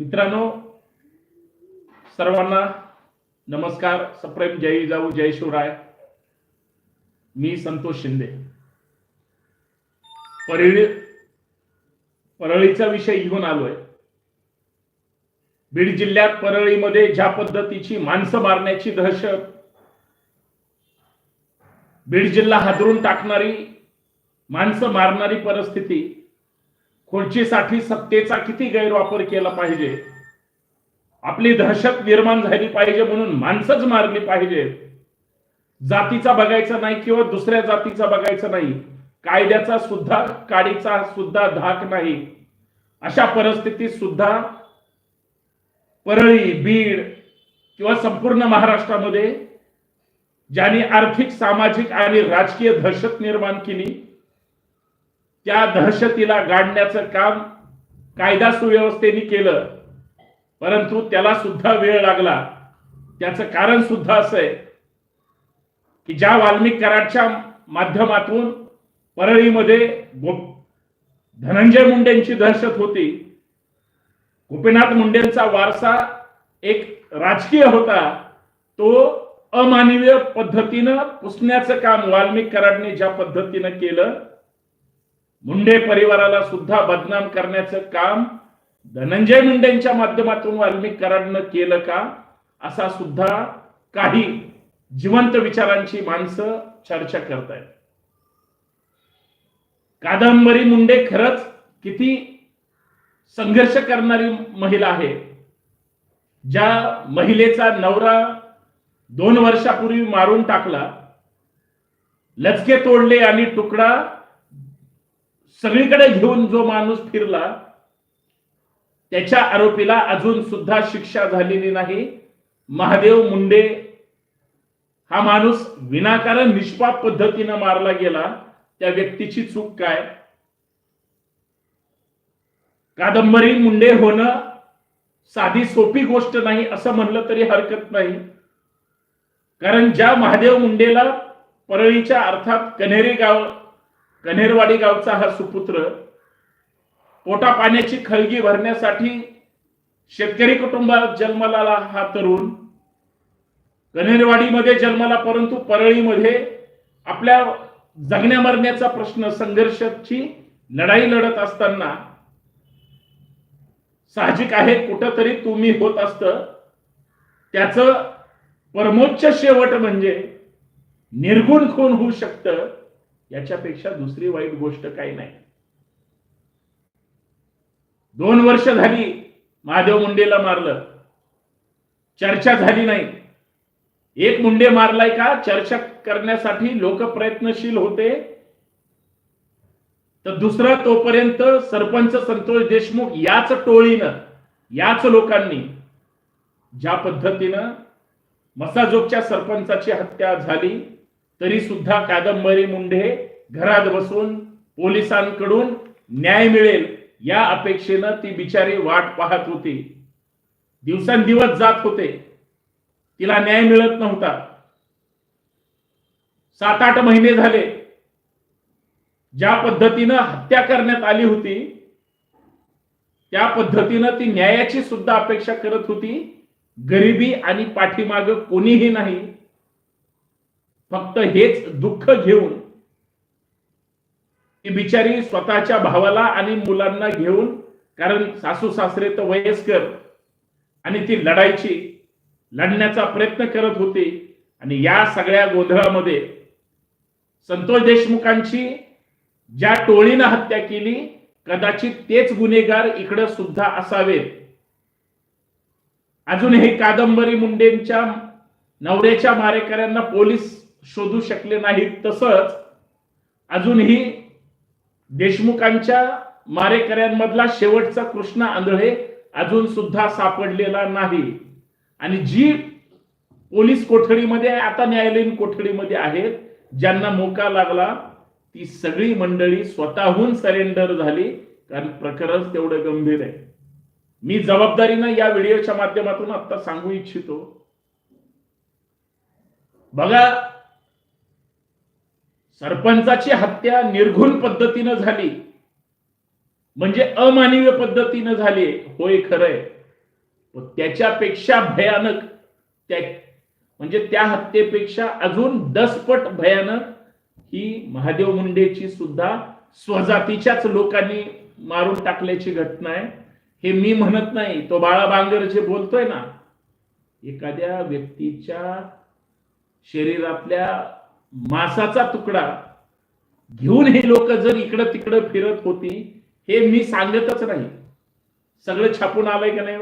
मित्रांनो सर्वांना नमस्कार. सप्रेम जय जाऊ जय शिवराय. मी संतोष शिंदे. परळी परळीचा विषय घेऊन आलोय. बीड जिल्ह्यात परळीमध्ये ज्या पद्धतीची माणसं मारण्याची दहशत बीड जिल्हा हादरून टाकणारी माणसं मारणारी परिस्थिती खुर्चीसाठी सत्तेचा किती गैरवापर केला पाहिजे? आपली दहशत निर्माण झाली पाहिजे म्हणून माणसंच मारली पाहिजे. जातीचा बघायचा नाही किंवा दुसऱ्या जातीचा बघायचा नाही. कायद्याचा सुद्धा काडीचा सुद्धा धाक नाही. अशा परिस्थितीत सुद्धा परळी बीड किंवा संपूर्ण महाराष्ट्रामध्ये ज्यांनी आर्थिक सामाजिक आणि राजकीय दहशत निर्माण केली त्या दहशतीला गाडण्याचं काम कायदा सुव्यवस्थेने केलं. परंतु त्याला सुद्धा वेळ लागला. त्याचं कारण सुद्धा असं आहे की ज्या वाल्मिक कराडच्या माध्यमातून परळीमध्ये धनंजय मुंडेंची दहशत होती. गोपीनाथ मुंडेंचा वारसा एक राजकीय होता. तो अमानवीय पद्धतीनं पुसण्याचं काम वाल्मिक कराडने ज्या पद्धतीनं केलं मुंडे परिवाराला सुद्धा बदनाम करण्याचं काम धनंजय मुंडेंच्या माध्यमातून वाल्मिक कराडनं केलं का? असा सुद्धा काही जिवंत विचारांची माणसं चर्चा करतायत. कादंबरी मुंडे खरंच किती संघर्ष करणारी महिला आहे. ज्या महिलेचा नवरा दोन वर्षापूर्वी मारून टाकला लचके तोडले आणि तुकडा सगळीकडे घेऊन जो माणूस फिरला त्याच्या आरोपीला अजून सुद्धा शिक्षा झालेली नाही. महादेव मुंडे हा माणूस विनाकारण निष्पाप पद्धतीनं मारला गेला. त्या व्यक्तीची चूक काय? कादंबरी मुंडे होणं साधी सोपी गोष्ट नाही असं म्हणलं तरी हरकत नाही. कारण ज्या महादेव मुंडेला परळीच्या अर्थात कन्हेरी गाव कनेरवाडी गावचा हा सुपुत्र पोटा पाण्याची खळगी भरण्यासाठी शेतकरी कुटुंबात जन्माला हा तरुण कनेरवाडीमध्ये जन्माला परंतु परळीमध्ये आपल्या जगण्या मरण्याचा प्रश्न संघर्षाची लढाई लढत असताना साहजिक आहे कुठंतरी तुम्ही होत असत. त्याच परमोच्च शेवट म्हणजे निर्गुण खून होऊ शकतं. याच्यापेक्षा दुसरी वाईट गोष्ट काही नाही. दोन वर्ष झाली महादेव मुंडेला मारलं. चर्चा झाली नाही. एक मुंडे मारलाय का? चर्चा करण्यासाठी लोक प्रयत्नशील होते. तर दुसरा तोपर्यंत सरपंच संतोष देशमुख याच टोळीनं याच लोकांनी ज्या पद्धतीनं मसाजोगच्या सरपंचाची हत्या झाली तरी सुद्धा कादंबरी मुंडे घरात बसून पोलिसांकडून न्याय मिळेल या अपेक्षेनं ती बिचारी वाट पाहत होती. दिवसांदिवस जात होते. तिला न्याय मिळत नव्हता. सात आठ महिने झाले. ज्या पद्धतीनं हत्या करण्यात आली होती त्या पद्धतीनं ती न्यायाची सुद्धा अपेक्षा करत होती. गरिबी आणि पाठीमाग कोणीही नाही. फक्त हेच दुःख घेऊन ती बिचारी स्वतःच्या भावाला आणि मुलांना घेऊन कारण सासू सासरे तर वयस्कर आणि ती लढायची लढण्याचा प्रयत्न करत होती. आणि या सगळ्या गोंधळामध्ये संतोष देशमुखांची ज्या टोळीनं हत्या केली कदाचित तेच गुन्हेगार इकडं सुद्धा असावेत. अजूनही कादंबरी मुंडेंच्या नवऱ्याच्या मारेकऱ्यांना पोलीस शोधू शकले नाहीत तसंच अजूनही देशमुखांच्या मारेकऱ्यांमधला शेवटचा कृष्णा आंधळे अजून सुद्धा सापडलेला नाही. आणि जी पोलीस कोठडीमध्ये आता न्यायालयीन कोठडीमध्ये आहेत ज्यांना मोका लागला ती सगळी मंडळी स्वतःहून सरेंडर झाली कारण प्रकरण तेवढं गंभीर आहे. मी जबाबदारीनं या व्हिडिओच्या माध्यमातून आता सांगू इच्छितो. बघा सरपंचाची हत्या निर्घुण पद्धतीनं झाली. म्हणजे अमानवीय पद्धतीनं झाली. होय खरंय. त्याच्यापेक्षा भयानक त्या म्हणजे त्या हत्येपेक्षा अजून दसपट भयानक ही महादेव मुंडेची सुद्धा स्वजातीच्याच लोकांनी मारून टाकल्याची घटना आहे. हे मी म्हणत नाही. तो बाळा बांगर जे बोलतोय ना एखाद्या व्यक्तीच्या शरीरातल्या मासाचा तुकडा. घेऊन हे लोक जर इकडं तिकडं फिरत होती हे मी सांगतच नाही. सगळं छापून आलंय का नाही?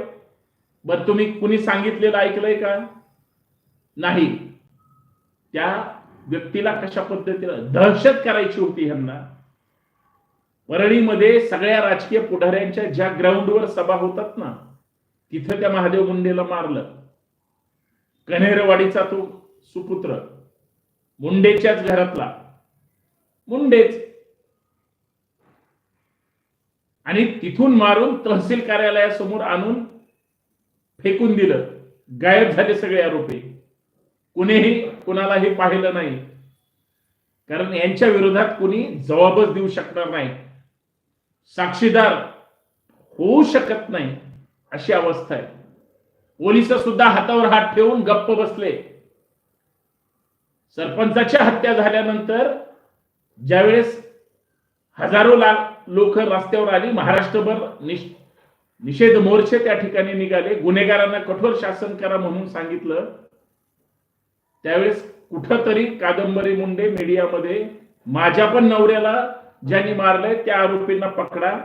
बर तुम्ही कुणी सांगितलेलं ऐकलंय का? नाही. त्या व्यक्तीला कशा पद्धतीनं दहशत करायची होती ह्यांना? परळीमध्ये सगळ्या राजकीय पुढाऱ्यांच्या ज्या ग्राउंडवर सभा होतात ना तिथं त्या महादेव मुंडेला मारलं. कन्हेरवाडीचा तो सुपुत्र. मुंडेच्याच घरातला. मुंडेच. आणि तिथून मारून तहसील कार्यालयासमोर आणून फेकून दिलं. गायब झाले सगळे आरोपी. कुणीही कुणालाही पाहिलं नाही. कारण यांच्या विरोधात कुणी जबाबच देऊ शकणार नाही. साक्षीदार होऊ शकत नाही अशी अवस्था आहे. पोलीस सुद्धा हातावर हात ठेवून गप्प बसले. सरपंचाच्या हत्या झाल्यानंतर ज्यावेळेस हजारो लाख लोक रस्त्यावर आली महाराष्ट्रभर निष- निषेध मोर्चे त्या ठिकाणी निघाले. गुन्हेगारांना कठोर शासन करा म्हणून सांगितलं. त्यावेळेस कुठंतरी कादंबरी मुंडे मीडियामध्ये माझ्या पण नवऱ्याला ज्यांनी मारलंय त्या आरोपींना पकडा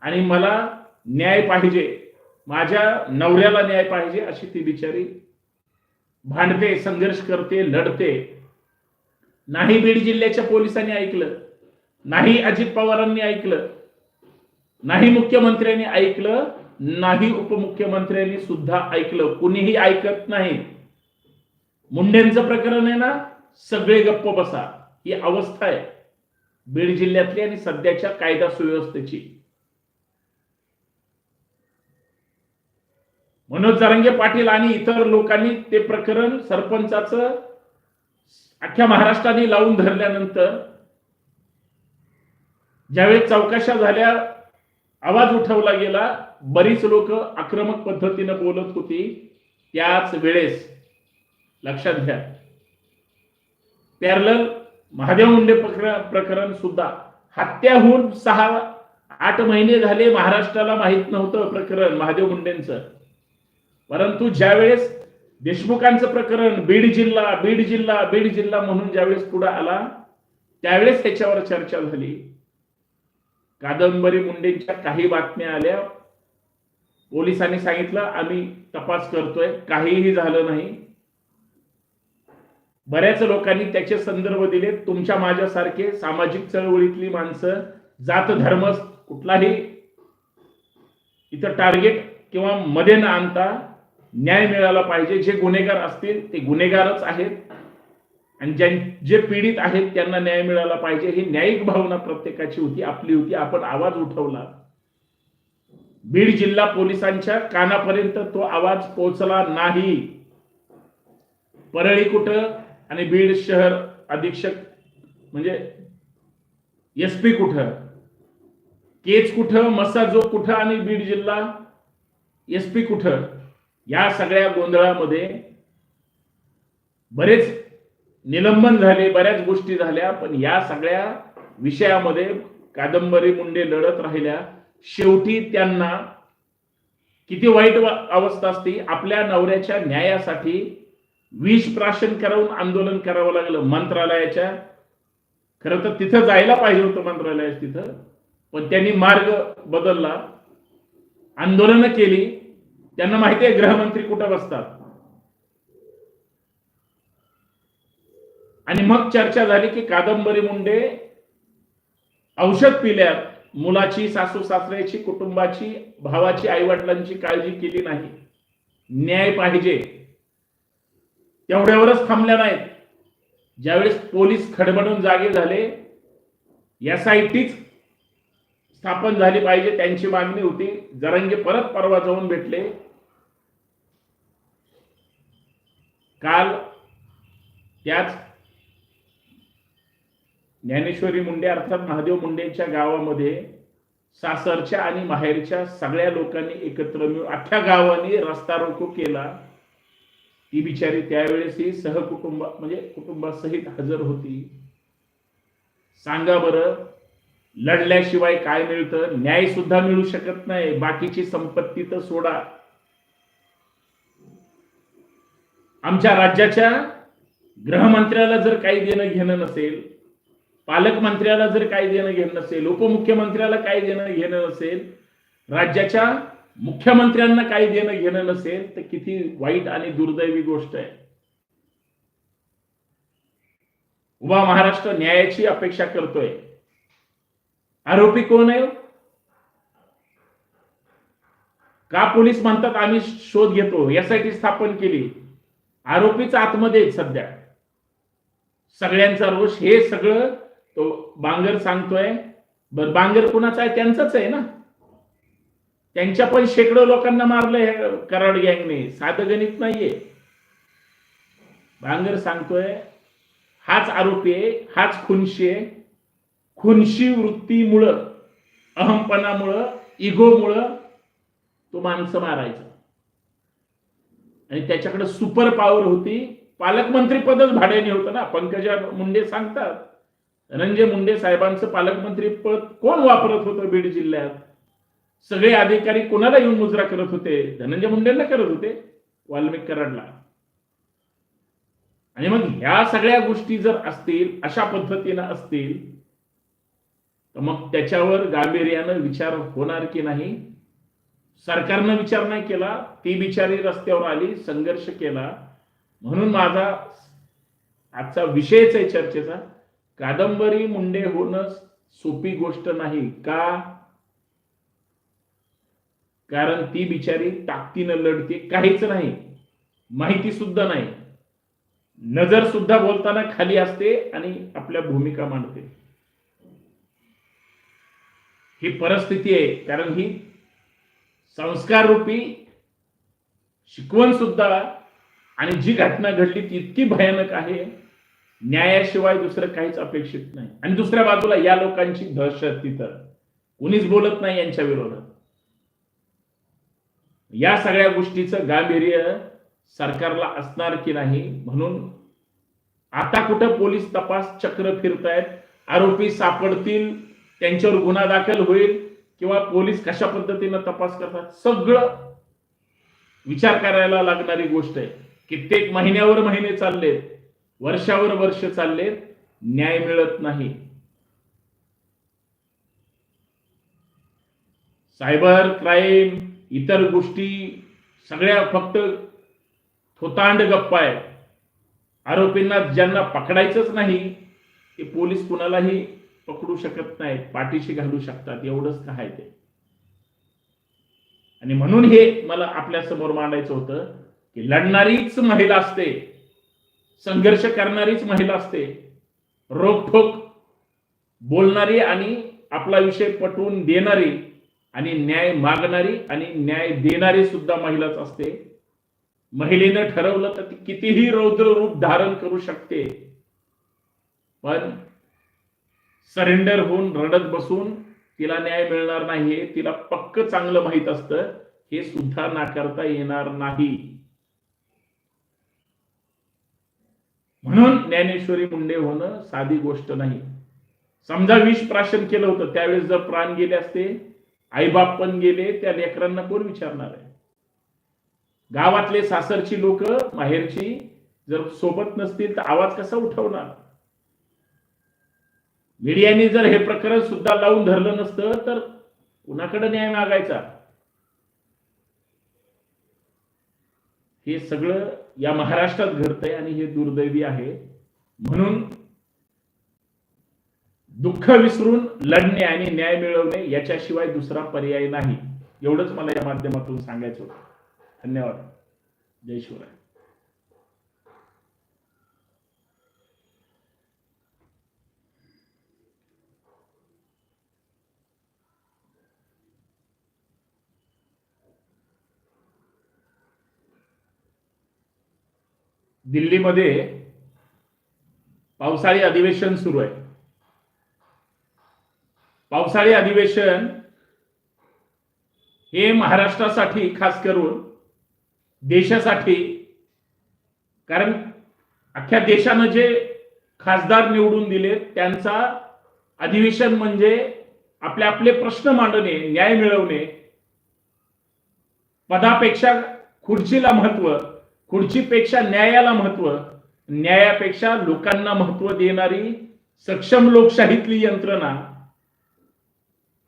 आणि मला न्याय पाहिजे. माझ्या नवऱ्याला न्याय पाहिजे अशी ती बिचारी भांडते संघर्ष करते लढते. नाही बीड जिल्ह्याच्या पोलिसांनी ऐकलं नाही अजित पवारांनी ऐकलं नाही मुख्यमंत्र्यांनी ऐकलं नाही उपमुख्यमंत्र्यांनी सुद्धा ऐकलं. कुणीही ऐकत नाही. मुंडेंचं प्रकरण आहे ना सगळे गप्प बसा. ही अवस्था आहे. बीड जिल्ह्यातली आणि सध्याच्या कायदा सुव्यवस्थेची. मनोज जरांगे पाटील आणि इतर लोकांनी ते प्रकरण सरपंचाचं अख्ख्या महाराष्ट्राने लावून धरल्यानंतर ज्यावेळी चौकशा झाल्या आवाज उठवला गेला बरीच लोक आक्रमक पद्धतीनं बोलत होती त्याच वेळेस लक्षात घ्या पॅरल महादेव मुंडे प्रकरण प्रकरण सुद्धा हत्याहून सहा आठ महिने झाले महाराष्ट्राला माहीत नव्हतं प्रकरण महादेव मुंडेंचं. परंतु ज्यावेळेस देशमुखांचं प्रकरण बीड जिल्हा बीड जिल्हा बीड जिल्हा म्हणून ज्यावेळेस पुढे आला त्यावेळेस त्याच्यावर चर्चा झाली. कादंबरी मुंडेंच्या काही बातम्या आल्या. पोलिसांनी सांगितलं आम्ही तपास करतोय काहीही झालं नाही. बऱ्याच लोकांनी त्याचे संदर्भ दिले तुमच्या माझ्यासारखे सामाजिक चळवळीतली माणसं जात धर्म कुठलाही इथं टार्गेट किंवा मध्ये न आणता न्याय मिळाला पाहिजे. जे गुन्हेगार असतील ते गुन्हेगारच आहेत. आणि ज्यां जे पीडित आहेत त्यांना न्याय मिळाला पाहिजे. ही न्यायिक भावना प्रत्येकाची होती आपली होती. आपण आवाज उठवला. बीड जिल्हा पोलिसांच्या कानापर्यंत तो आवाज पोहोचला नाही. परळी कुठं? आणि बीड शहर अधीक्षक म्हणजे एस पी कुठं? केज कुठं? मसाजो कुठं? आणि बीड जिल्हा एस पी कुठं? या सगळ्या गोंधळामध्ये बरेच निलंबन झाले बऱ्याच गोष्टी झाल्या पण या सगळ्या विषयामध्ये कादंबरी मुंडे लढत राहिल्या. शेवटी त्यांना किती वाईट अवस्था असते आपल्या नवऱ्याच्या न्यायासाठी विष प्राशन करावून आंदोलन करावं लागलं मंत्रालयाच्या. खरं तर तिथं जायला पाहिजे होतं मंत्रालयात तिथं पण त्यांनी मार्ग बदलला. आंदोलनं केली. त्यांना माहिती आहे गृहमंत्री कुठं बसतात. आणि मग चर्चा झाली की कादंबरी मुंडे औषध पिल्यात. मुलाची सासू सासऱ्याची कुटुंबाची भावाची आईवडिलांची काळजी केली नाही. न्याय पाहिजे. तेवढ्यावरच थांबल्या नाहीत. ज्यावेळेस पोलीस खडबडून जागे झाले एस आय टीच स्थापन झाली पाहिजे त्यांची मागणी होती. जरंगे परत परवा जाऊन भेटले. काल त्याच ज्ञानेश्वरी मुंडे अर्थात महादेव मुंडेच्या गावामध्ये सासरच्या आणि माहेरच्या सगळ्या लोकांनी एकत्र मिळून अख्ख्या गावाने रस्ता रोको केला. ती बिचारी त्यावेळेस ही सहकुटुंब म्हणजे कुटुंबासहित हजर होती. सांगा बरं लढल्याशिवाय काय मिळतं? न्याय सुद्धा मिळू शकत नाही. बाकीची संपत्ती तर सोडा. आमच्या राज्याच्या गृहमंत्र्याला जर काही देणं घेणं नसेल पालकमंत्र्याला जर काही देणं घेणं नसेल उपमुख्यमंत्र्याला काही देणं घेणं नसेल राज्याच्या मुख्यमंत्र्यांना काही देणं घेणं नसेल तर किती वाईट आणि दुर्दैवी गोष्ट आहे. उभा महाराष्ट्र न्यायाची अपेक्षा करतोय. आरोपी कोण आहे हो? का पोलीस म्हणतात आम्ही शोध घेतो? यासाठी स्थापन केली. आरोपीच आतमध्ये आहेत सध्या. सगळ्यांचा रोष हे सगळं तो बांगर सांगतोय. बर बांगर कुणाचा आहे? त्यांचाच आहे ना. त्यांच्या पण शेकडो लोकांना मारलं हे कराड गँगने. साधं गणित नाहीये. भांगर सांगतोय हाच आरोपी आहे हाच खुनशी आहे. खुनशी वृत्तीमुळं अहमपणामुळं इगोमुळं तो माणसं मारायचा. आणि त्याच्याकडे सुपर पॉवर होती. पालकमंत्री पदच भाड्याने होतं ना. पंकजा मुंडे सांगतात. धनंजय मुंडे साहेबांचं पालकमंत्री पद कोण वापरत होतं बीड जिल्ह्यात? सगळे अधिकारी कोणाला येऊन मुजरा करत होते? धनंजय मुंडेंना करत होते. वाल्मिक कराडला आणि मग ह्या सगळ्या गोष्टी जर असतील अशा पद्धतीनं असतील तर मग त्याच्यावर गांभीर्यानं विचार होणार की नाही? सरकारनं विचार नाही केला ती बिचारी रस्त्यावर आली संघर्ष केला. म्हणून माझा आजचा विषयच आहे चर्चेचा. कादंबरी मुंडे होणं सोपी गोष्ट नाही. का? कारण ती बिचारी ताकदीनं लढते काहीच नाही. माहिती सुद्धा नाही. नजर सुद्धा बोलताना खाली असते आणि आपल्या भूमिका मांडते. ही परिस्थिती आहे कारण ही संस्कार रूपी शिकवण सुद्धा आणि जी घटना घडली ती इतकी भयानक आहे न्यायाशिवाय दुसरं काहीच अपेक्षित नाही. आणि दुसऱ्या बाजूला या लोकांची दहशत तिथं कुणीच बोलत नाही यांच्या विरोधात. या सगळ्या गोष्टीचं गांभीर्य सरकारला असणार की नाही म्हणून आता कुठं पोलीस तपास चक्र फिरतायत आरोपी सापडतील त्यांच्यावर गुन्हा दाखल होईल किंवा पोलीस कशा पद्धतीनं तपास करतात? सगळं विचार करायला लागणारी गोष्ट आहे. कित्येक महिन्यावर महिने चाललेत वर्षावर वर्ष चाललेत न्याय मिळत नाही. सायबर क्राईम इतर गोष्टी सगळ्या फक्त थोतांड गप्पा आहे आरोपींना ज्यांना पकडायचंच नाही ते पोलीस कुणालाही पकडू शकत नाहीत पाठीशी घालू शकतात एवढंच काय ते? आणि म्हणून हे मला आपल्यासमोर मांडायचं होतं की लढणारीच महिला असते संघर्ष करणारीच महिला असते रोखोक बोलणारी आणि आपला विषय पटवून देणारी आणि न्याय मागणारी आणि न्याय देणारी सुद्धा महिलाच असते. महिलेनं ठरवलं तर ती कितीही रौद्र रूप धारण करू शकते पण सरेंडर होऊन रडत बसून तिला न्याय मिळणार नाही हे तिला पक्क चांगलं माहीत असतं हे सुद्धा नाकारता येणार नाही. म्हणून ज्ञानेश्वरी मुंडे होणं साधी गोष्ट नाही. समजा विष प्राशन केलं होतं त्यावेळेस जर प्राण गेले असते आईबाप पण गेले त्या लेकरांना कोण विचारणार आहे? गावातले सासरची लोक माहेरची जर सोबत नसतील तर आवाज कसा उठवणार? मीडियाने जर हे प्रकरण सुद्धा लावून धरलं नसतं तर कुणाकडे न्याय मागायचा? हे सगळं या महाराष्ट्रात घडतंय आणि हे दुर्दैवी आहे. म्हणून दुःख विसरून लढणे आणि न्याय मिळवणे याच्याशिवाय दुसरा पर्याय नाही. एवढंच मला या माध्यमातून सांगायचं होतं. धन्यवाद. जय शिवराय. दिल्लीमध्ये पावसाळी अधिवेशन सुरू आहे. पावसाळी अधिवेशन हे महाराष्ट्रासाठी खास करून देशासाठी कारण अख्ख्या देशानं जे खासदार निवडून दिले त्यांचा अधिवेशन म्हणजे आपले आपले प्रश्न मांडणे न्याय मिळवणे पदापेक्षा खुर्चीला महत्त्व खुर्चीपेक्षा न्यायाला महत्त्व न्यायापेक्षा लोकांना महत्त्व देणारी सक्षम लोकशाहीतली यंत्रणा.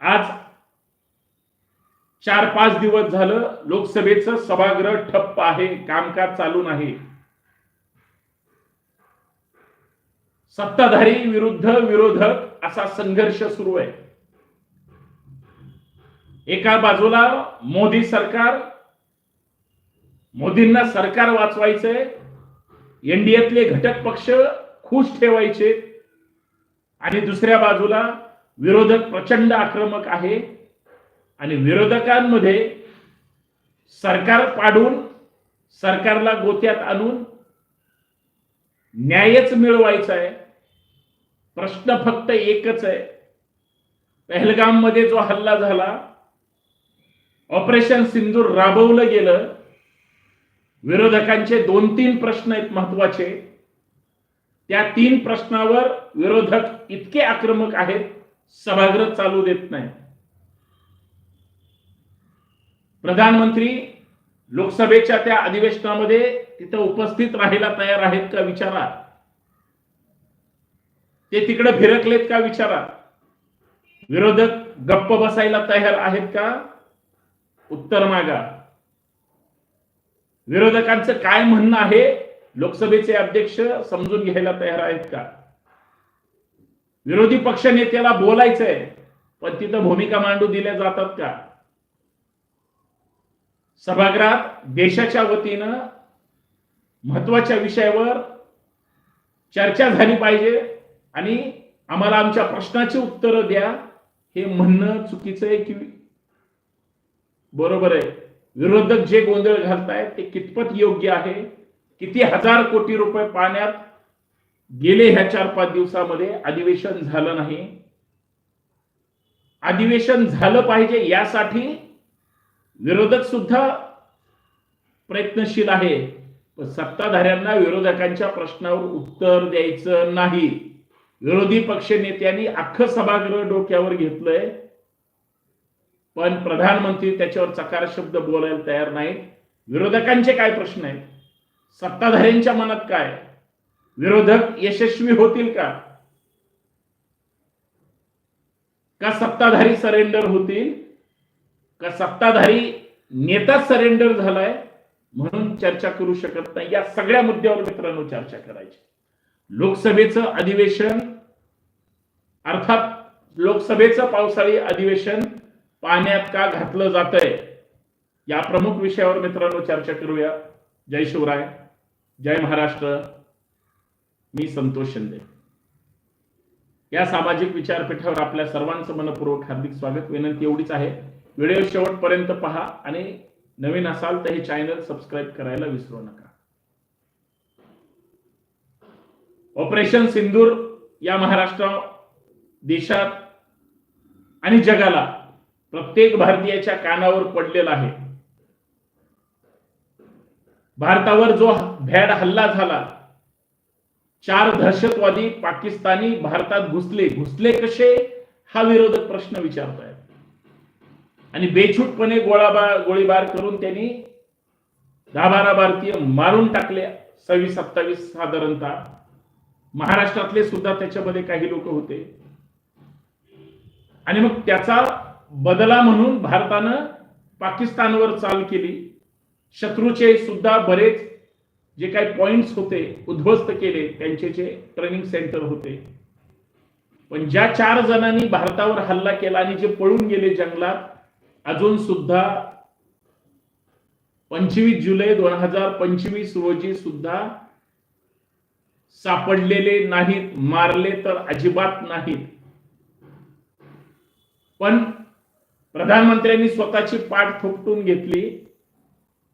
आज चार पाच दिवस झालं लोकसभेचं सभागृह ठप्प आहे कामकाज चालू नाही. सत्ताधारी विरुद्ध विरोधक असा संघर्ष सुरू आहे. एका बाजूला मोदी सरकार मोदींना सरकार वाचवायचंय एनडीएतले घटक पक्ष खुश ठेवायचे आणि दुसऱ्या बाजूला विरोधक प्रचंड आक्रमक आहे. आणि विरोधकांमध्ये सरकार पाडून सरकारला गोत्यात आणून न्यायच मिळवायचा आहे प्रश्न फक्त एकच आहे. पहलगाममध्ये जो हल्ला झाला ऑपरेशन सिंदूर राबवलं गेलं विरोधकांचे दोन तीन प्रश्न आहेत महत्त्वाचे. त्या तीन प्रश्नावर विरोधक इतके आक्रमक आहेत सभागृह चालू देत नाही प्रधानमंत्री लोकसभेच्या त्या अधिवेशनामध्ये तिथं उपस्थित राहायला तयार आहेत का विचारा. ते तिकडे फिरकलेत का विचारा. विरोधक गप्प बसायला तयार आहेत का? उत्तर मागा. विरोधकांचं काय म्हणणं आहे? लोकसभेचे अध्यक्ष समजून घ्यायला तयार आहेत का? विरोधी पक्ष नेत्याला बोलायचंय पण तिथं भूमिका मांडू दिल्या जातात का? सभागृहात देशाच्या वतीनं महत्त्वाच्या विषयावर चर्चा झाली पाहिजे आणि आम्हाला आमच्या प्रश्नाची उत्तरं द्या हे म्हणणं चुकीचं आहे की बरोबर आहे? विरोधक जे गोंधळ घालतायत ते कितपत योग्य आहे? किती हजार कोटी रुपये पाण्यात गेले ह्या चार पाच दिवसामध्ये? अधिवेशन झालं नाही. अधिवेशन झालं पाहिजे यासाठी विरोधक सुद्धा प्रयत्नशील आहे. पण सत्ताधाऱ्यांना विरोधकांच्या प्रश्नावर उत्तर द्यायचं नाही. विरोधी पक्ष नेत्यांनी अख्खं सभागृह डोक्यावर घेतलंय. पण प्रधानमंत्री त्याच्यावर चकार शब्द बोलायला तयार नाहीत. विरोधकांचे काय प्रश्न आहेत? सत्ताधाऱ्यांच्या मनात काय विरोधक यशस्वी होतील का? का सत्ताधारी सरेंडर होतील? का सत्ताधारी नेता सरेंडर झालाय? म्हणून चर्चा करू शकत नाही. या सगळ्या मुद्द्यावर मित्रांनो चर्चा करायची. लोकसभेचं अधिवेशन अर्थात लोकसभेचं पावसाळी अधिवेशन पाण्यात का घातलं जात आहे या प्रमुख विषयावर मित्रांनो चर्चा करूया. जय शिवराय. जय महाराष्ट्र. मी संतोष शिंदे. या सामाजिक विचारपीठावर आपल्या सर्वांचं मनपूर्वक हार्दिक स्वागत. विनंती एवढीच आहे. व्हिडिओ शेवटपर्यंत पहा आणि नवीन असाल तर हे चॅनल सबस्क्राईब करायला विसरू नका. ऑपरेशन सिंदूर या महाराष्ट्र देशात आणि जगाला प्रत्येक भारतीयाच्या कानावर पडलेला आहे. भारतावर जो भ्याड हल्ला झाला चार दहशतवादी पाकिस्तानी भारतात घुसले. घुसले कसे? हा विरोधक प्रश्न विचारतायत. आणि बेछूटपणे गोळाबार गोळीबार करून त्यांनी दहा बारा भारतीय मारून टाकले सव्वीस सत्तावीस साधारणतः. महाराष्ट्रातले सुद्धा त्याच्यामध्ये काही लोक होते. आणि मग त्याचा बदला म्हणून भारतानं पाकिस्तानवर चाल केली. शत्रूचे सुद्धा बरेच जे काही पॉइंट्स होते उद्ध्वस्त केले त्यांचे जे ट्रेनिंग सेंटर होते. पण ज्या चार जणांनी भारतावर हल्ला केला आणि जे पळून गेले जंगलात अजून सुद्धा पंचवीस जुलै दोन हजार पंचवीस रोजी सुद्धा सापडलेले नाहीत मारले तर अजिबात नाहीत. पण प्रधानमंत्र्यांनी स्वतःची पाठ थोपटून घेतली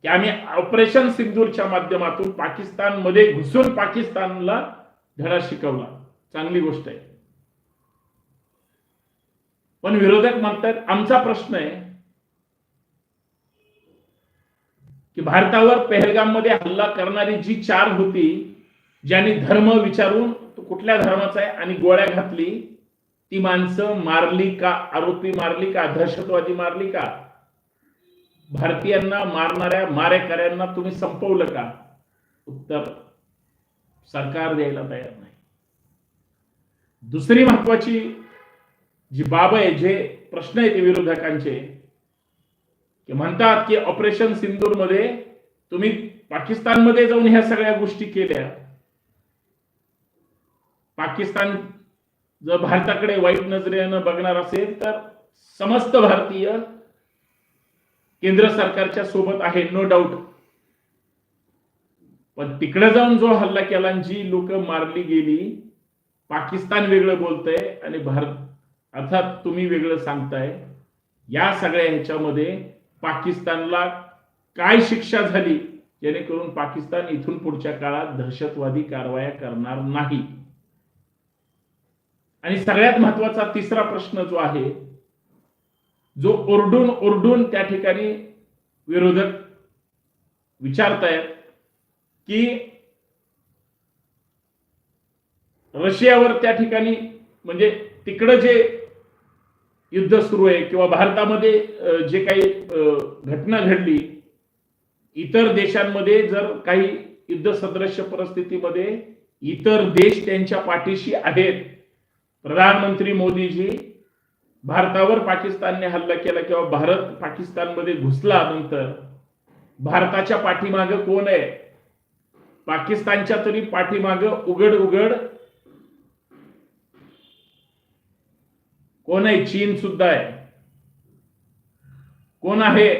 की आम्ही ऑपरेशन सिंदूरच्या माध्यमातून पाकिस्तानमध्ये घुसून पाकिस्तानला धडा शिकवला. चांगली गोष्ट आहे. पण विरोधक म्हणतात आमचा प्रश्न आहे की भारतावर पहलगाममध्ये हल्ला करणारी जी चार होती ज्यांनी धर्म विचारून तो कुठल्या धर्माचा आहे आणि गोळ्या घातली ती माणसं मारली का आरोपी मारली का दहशतवादी मारली का? भारतीयांना मारणाऱ्या मारेकऱ्यांना तुम्ही संपवलं का? उत्तर सरकार द्यायला तयार नाही. दुसरी महत्वाची जी बाब आहे जे प्रश्न आहेत विरोधकांचे की म्हणतात की ऑपरेशन सिंदूरमध्ये तुम्ही पाकिस्तानमध्ये जाऊन ह्या सगळ्या गोष्टी केल्या. पाकिस्तान जर भारताकडे वाईट नजरेनं बघणार असेल तर समस्त भारतीय केंद्र सरकारच्या सोबत आहे नो डाऊट पण तिकडे जाऊन जो हल्ला केला आणि जी लोक मारली गेली पाकिस्तान वेगळं बोलतंय आणि भारत अर्थात तुम्ही वेगळं सांगताय या सगळ्या ह्याच्यामध्ये पाकिस्तानला काय शिक्षा झाली जेणेकरून पाकिस्तान इथून पुढच्या काळात दहशतवादी कारवाया करणार नाही. आणि सगळ्यात महत्त्वाचा तिसरा प्रश्न जो आहे जो ओरडून ओरडून त्या ठिकाणी विरोधक विचारतायत की रशियावर त्या ठिकाणी म्हणजे तिकडं जे युद्ध सुरू आहे किंवा भारतामध्ये जे काही घटना घडली इतर देशांमध्ये जर काही युद्ध सदृश्य परिस्थितीमध्ये इतर देश त्यांच्या पाठीशी आहेत प्रधानमंत्री मोदीजी भारतावर पाकिस्तानने हल्ला केला किंवा भारत पाकिस्तानमध्ये घुसला नंतर भारताच्या पाठीमाग कोण आहे? पाकिस्तानच्या तरी पाठीमाग उघड उघड कोण आहे? चीन सुद्धा आहे. कोण आहे?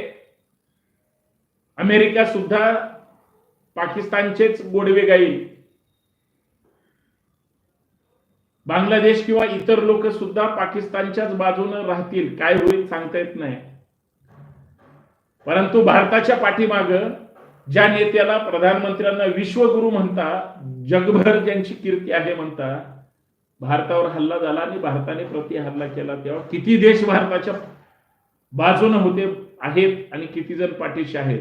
अमेरिका सुद्धा पाकिस्तानचेच गोडवे गाईल बांगलादेश किंवा इतर लोक सुद्धा पाकिस्तानच्याच बाजूने राहतील. काय होईल सांगता येत नाही. परंतु भारताच्या पाठीमाग ज्या नेत्याला प्रधानमंत्र्यांना विश्वगुरु म्हणता जगभर ज्यांची कीर्ती आहे म्हणता भारतावर हल्ला झाला आणि भारताने प्रति हल्ला केला तेव्हा किती देश भारताच्या बाजूने होते आहेत आणि किती जण पाठीशी आहेत.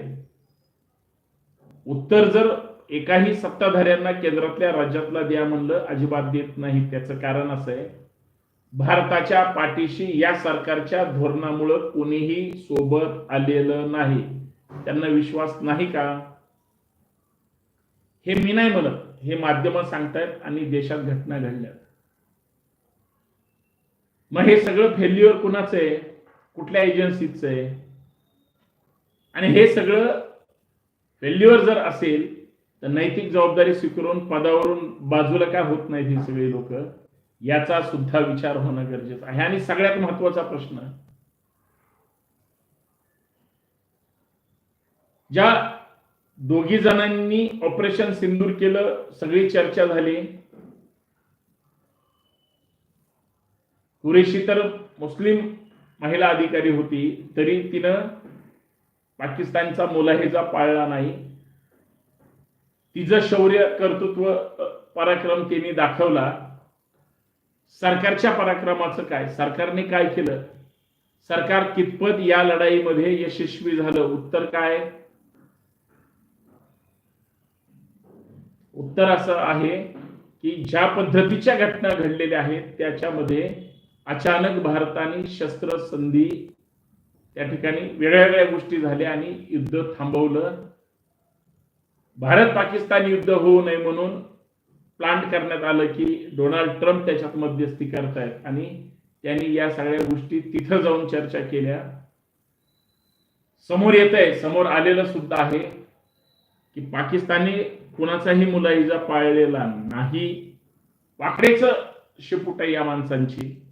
उत्तर जर एकाही सत्ताधाऱ्यांना केंद्रातल्या राज्यातला द्या म्हणलं अजिबात देत नाही. त्याचं कारण असं आहे भारताच्या पाठीशी या सरकारच्या धोरणामुळं कोणीही सोबत आलेलं नाही. त्यांना विश्वास नाही का? हे मी नाही म्हणत. हे माध्यम सांगतायत आणि देशात घटना घडल्यात. मग हे सगळं फेल्युअर कुणाचं आहे? कुठल्या एजन्सीचं आहे? आणि हे सगळं फेल्युअर जर असेल तर नैतिक जबाबदारी स्वीकारून पदावरून बाजूला काय होत नाहीत ही सगळी लोक याचा सुद्धा विचार होणं गरजेचं आहे. आणि सगळ्यात महत्त्वाचा प्रश्न ज्या दोघी जणांनी ऑपरेशन सिंदूर केलं सगळी चर्चा झाली. कुरेशी तर मुस्लिम महिला अधिकारी होती तरी तिनं पाकिस्तानचा मुलाहेजा पाळला नाही. तिचं शौर्य कर्तृत्व पराक्रम तिने दाखवला सरकारच्या पराक्रमाचं काय? सरकारने काय केलं? सरकार कितपत या लढाईमध्ये यशस्वी झालं? उत्तर काय? उत्तर असं आहे की ज्या पद्धतीच्या घटना घडलेल्या आहेत त्याच्यामध्ये अचानक भारताने शस्त्र संधी त्या ठिकाणी वेगळ्या वेगळ्या गोष्टी झाल्या आणि युद्ध थांबवलं. भारत पाकिस्तान युद्ध होऊ नये म्हणून प्लांट करण्यात आलं की डोनाल्ड ट्रम्प त्याच्यात मध्यस्थी करतायत. आणि त्यांनी या सगळ्या गोष्टी तिथं जाऊन चर्चा केल्या. समोर येत आहे समोर आलेलं सुद्धा आहे की पाकिस्तानी कुणाचाही मुलाहिजा पाळलेला नाही. वाकडेच शेपूट आहे या माणसांची.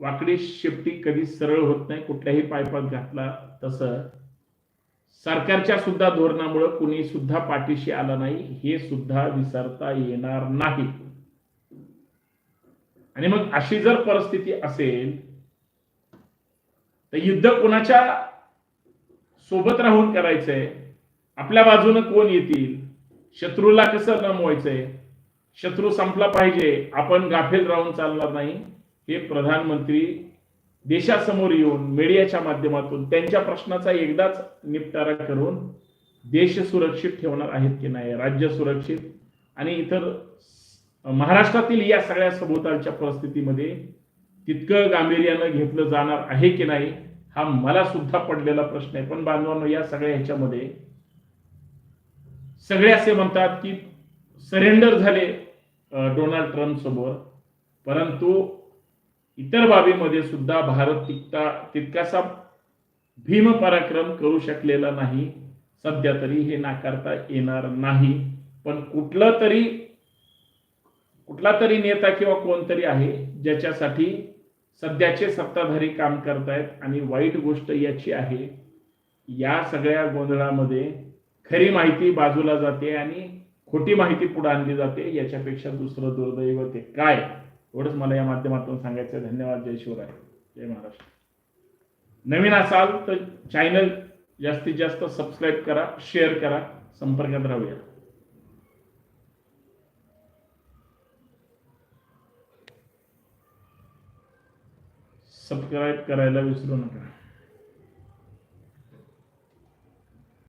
वाकडी शेपटी कधी सरळ होत नाही कुठल्याही पायपात घातला तसं. सरकारच्या सुद्धा धोरणामुळे कुणी सुद्धा पाठीशी आला नाही हे सुद्धा विसरता येणार नाही. आणि मग अशी जर परिस्थिती असेल तर युद्ध कोणाच्या सोबत राहून करायचंय? आपल्या बाजूने कोण येतील? शत्रूला कसं नमवायचंय? शत्रू संपला पाहिजे आपण गाफील राहून चालणार नाही हे प्रधानमंत्री देशासमोर येऊन मीडियाच्या माध्यमातून त्यांच्या प्रश्नाचा एकदाच निपटारा करून देश सुरक्षित ठेवणार आहेत की नाही राज्य सुरक्षित आणि इतर महाराष्ट्रातील या सगळ्या सभोवतालच्या परिस्थितीमध्ये तितकं गांभीर्यानं घेतलं जाणार आहे की नाही हा मला सुद्धा पडलेला प्रश्न आहे. पण बांधवांनो या सगळ्या ह्याच्यामध्ये सगळे असे म्हणतात की सरेंडर झाले डोनाल्ड ट्रम्प समोर परंतु इतर बाबीमध्ये सुद्धा भारत तितका तितकासा भीम पराक्रम करू शकलेला नाही. सध्या तरी हे नाकारता येणार नाही. पण कुठलं तरी कुठला तरी नेता किंवा कोणतरी आहे ज्याच्यासाठी सध्याचे सत्ताधारी काम करतायत आणि वाईट गोष्ट याची आहे. या सगळ्या गोंधळामध्ये खरी माहिती बाजूला जाते आणि खोटी माहिती पुढे आणली जाते. याच्यापेक्षा दुसरं दुर्दैव ते काय? एवढंच मला या माध्यमातून सांगायचं धन्यवाद. जय शिवराय. जय महाराष्ट्र. नवीन असाल तर चॅनल जास्तीत जास्त सबस्क्राईब करा शेअर करा. संपर्कात राहूया. सबस्क्राईब करायला विसरू नका.